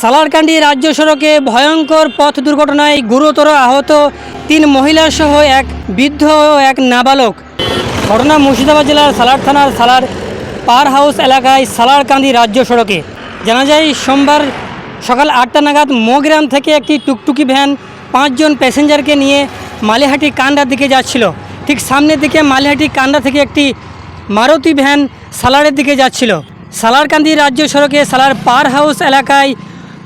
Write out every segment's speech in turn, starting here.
সালারকান্দি রাজ্য সড়কে ভয়ঙ্কর পথ দুর্ঘটনায় গুরুতর আহত তিন মহিলা সহ এক বৃদ্ধ ও এক নাবালক। ঘটনা মুর্শিদাবাদ জেলার সালার থানার সালার পার হাউস এলাকায় সালারকান্দি রাজ্য সড়কে। জানা যায়, সোমবার সকাল আটটা নাগাদ মোগ্রাম থেকে একটি টুকটুকি ভ্যান পাঁচজন প্যাসেঞ্জারকে নিয়ে মালিহাটি কান্ডার দিকে যাচ্ছিল। ঠিক সামনের দিকে মালিহাটি কান্ডা থেকে একটি মারুতি ভ্যান সালারের দিকে যাচ্ছিল। সালারকান্দি রাজ্য সড়কে সালার পার হাউস এলাকায়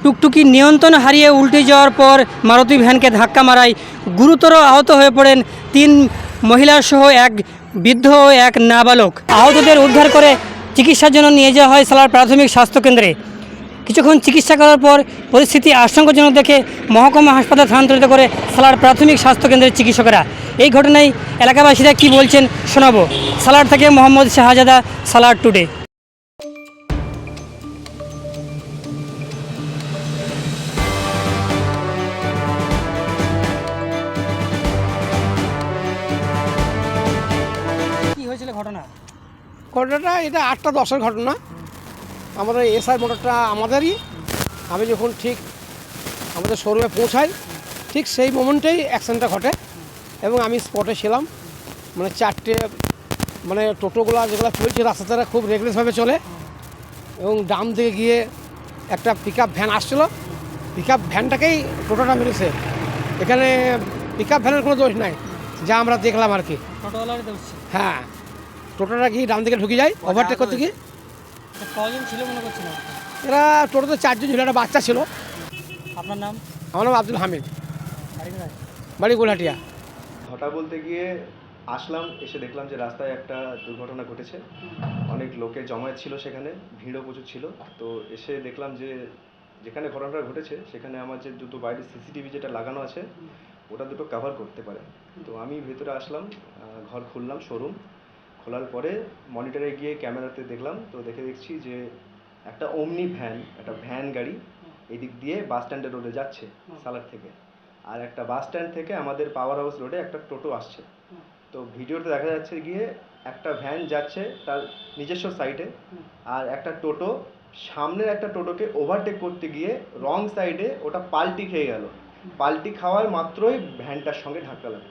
টুকটুকি নিয়ন্ত্রণ হারিয়ে উল্টে যাওয়ার পর মারুতি ভ্যানকে ধাক্কা মারায় গুরুতর আহত হয়ে পড়েন তিন মহিলা সহ এক বৃদ্ধ ও এক নাবালক। আহতদের উদ্ধার করে চিকিৎসার জন্য নিয়ে যাওয়া হয় সালার প্রাথমিক স্বাস্থ্যকেন্দ্রে কিছুক্ষণ চিকিৎসা করার পর পরিস্থিতি আশঙ্কাজনক দেখে মহকুমা হাসপাতাল স্থানান্তরিত করে সালার প্রাথমিক স্বাস্থ্যকেন্দ্রের চিকিৎসকেরা। এই ঘটনায় এলাকাবাসীরা কি বলছেন শোনাবো। সালার থেকে মোহাম্মদ শাহজাদা, সালার টুডে। ঘটনা? ঘটনাটা এটা আটটা দশের ঘটনা। আমাদের এসআই মোটরটা আমাদেরই। আমি যখন ঠিক আমাদের শোরুমে পৌঁছাই ঠিক সেই মোমেন্টেই অ্যাক্সিডেন্টটা ঘটে এবং আমি স্পটে ছিলাম। মানে চারটে মানে টোটোগুলো যেগুলো চলছে রাস্তাতে খুব রেগুলারভাবে চলে। এবং ডাম দিকে গিয়ে একটা পিক আপ ভ্যান আসছিল। পিক আপ ভ্যানটাকেই টোটোটা মেরেছে। এখানে পিক আপ ভ্যানের কোনো দোষ নাই। যা আমরা দেখলাম আর কি। হ্যাঁ। টোটোটা কি ডান দিকে ঢুকে যায়? ওভারটেক করতে গিয়ে কজন ছিল মনে করছি না এরা টোটোতে চারজন ছিল একটা বাচ্চা ছিল। আপনার নাম? আমার নাম আব্দুল হামিদ। বাড়ি কোথায়? গোলহাটিয়া। ঘটা বলতে গিয়ে আসলাম এসে দেখলাম যে রাস্তায় একটা দুর্ঘটনা ঘটেছে। অনেক লোকে জমায়েত ছিল সেখানে ভিড়ও প্রচুর ছিল। তো এসে দেখলাম যে যেখানে ঘটনাটা ঘটেছে সেখানে আমার যে দুটো বাইরে সিসিটিভি যেটা লাগানো আছে ওটা দুটো কাভার করতে পারে। তো আমি ভেতরে আসলাম ঘর খুললাম শোরুম খোলার পরে মনিটরে গিয়ে ক্যামেরাতে দেখলাম, তো দেখে দেখছি যে একটা অমনি ভ্যান একটা ভ্যান গাড়ি এদিক দিয়ে বাস স্ট্যান্ডের রোডে যাচ্ছে সালার থেকে। আর একটা বাস স্ট্যান্ড থেকে আমাদের পাওয়ার হাউস রোডে একটা টোটো আসছে। তো ভিডিওতে দেখা যাচ্ছে গিয়ে একটা ভ্যান যাচ্ছে তার নিজস্ব সাইডে আর একটা টোটো সামনের একটা টোটোকে ওভারটেক করতে গিয়ে রং সাইডে ওটা পাল্টি খেয়ে গেল। পাল্টি খাওয়ার মাত্রই ভ্যানটার সঙ্গে ধাক্কা লাগে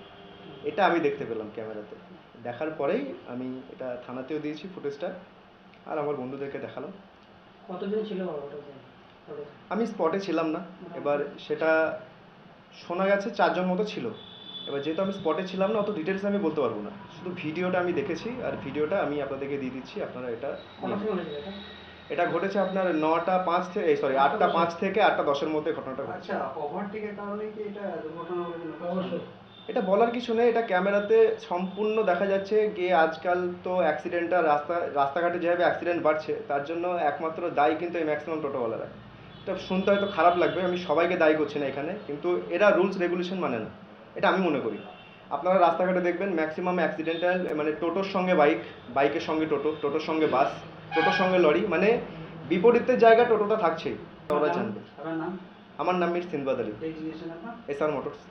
এটা আমি দেখতে পেলাম ক্যামেরাতে। দেখার পরেই আমি এটা থানাতেও দিয়েছি ফুটেজটা। আর আমার বন্ধুদেরকে দেখালাম। কতজন ছিল ওটাতে? আমি স্পটে ছিলাম না। এবার সেটা শোনা গেছে চারজন মতো ছিল। এবার যেহেতু আমি স্পটে ছিলাম না অত ডিটেলস আমি বলতে পারব না। শুধু ভিডিওটা আমি দেখেছি আর ভিডিওটা আমি আপনাদেরকে দিয়ে দিচ্ছি আপনারা এটা নিয়ে সময় হয়েছিল এটা? এটা ঘটেছে আপনার নটা পাঁচ থেকে সরি আটটা পাঁচ থেকে আটটা দশের মধ্যে ঘটনাটা ঘটেছে। আচ্ছা ওভারটেকের কারণে কি এটা দুর্ঘটনা এটা বলার কিছু নেই এটা ক্যামেরাতে সম্পূর্ণ দেখা যাচ্ছে গিয়ে আজকাল তো অ্যাক্সিডেন্টটা রাস্তা রাস্তাঘাটে যেভাবে অ্যাক্সিডেন্ট বাড়ছে তার জন্য একমাত্র দায়ী কিন্তু এই ম্যাক্সিমাম টোটোওয়ালারা এটা শুনতে হয়তো খারাপ লাগবে আমি সবাইকে দায়ী করছি না এখানে কিন্তু এরা রুলস রেগুলেশন মানে না। এটা আমি মনে করি। আপনারা রাস্তাঘাটে দেখবেন ম্যাক্সিমাম অ্যাক্সিডেন্টাল মানে টোটোর সঙ্গে বাইক বাইকের সঙ্গে টোটো টোটোর সঙ্গে বাস টোটোর সঙ্গে লরি মানে বিপরীতের জায়গা টোটোটা থাকছেই। ওরা জানবে। আমার নাম Mir Sinbad Ali. Registration S R motors.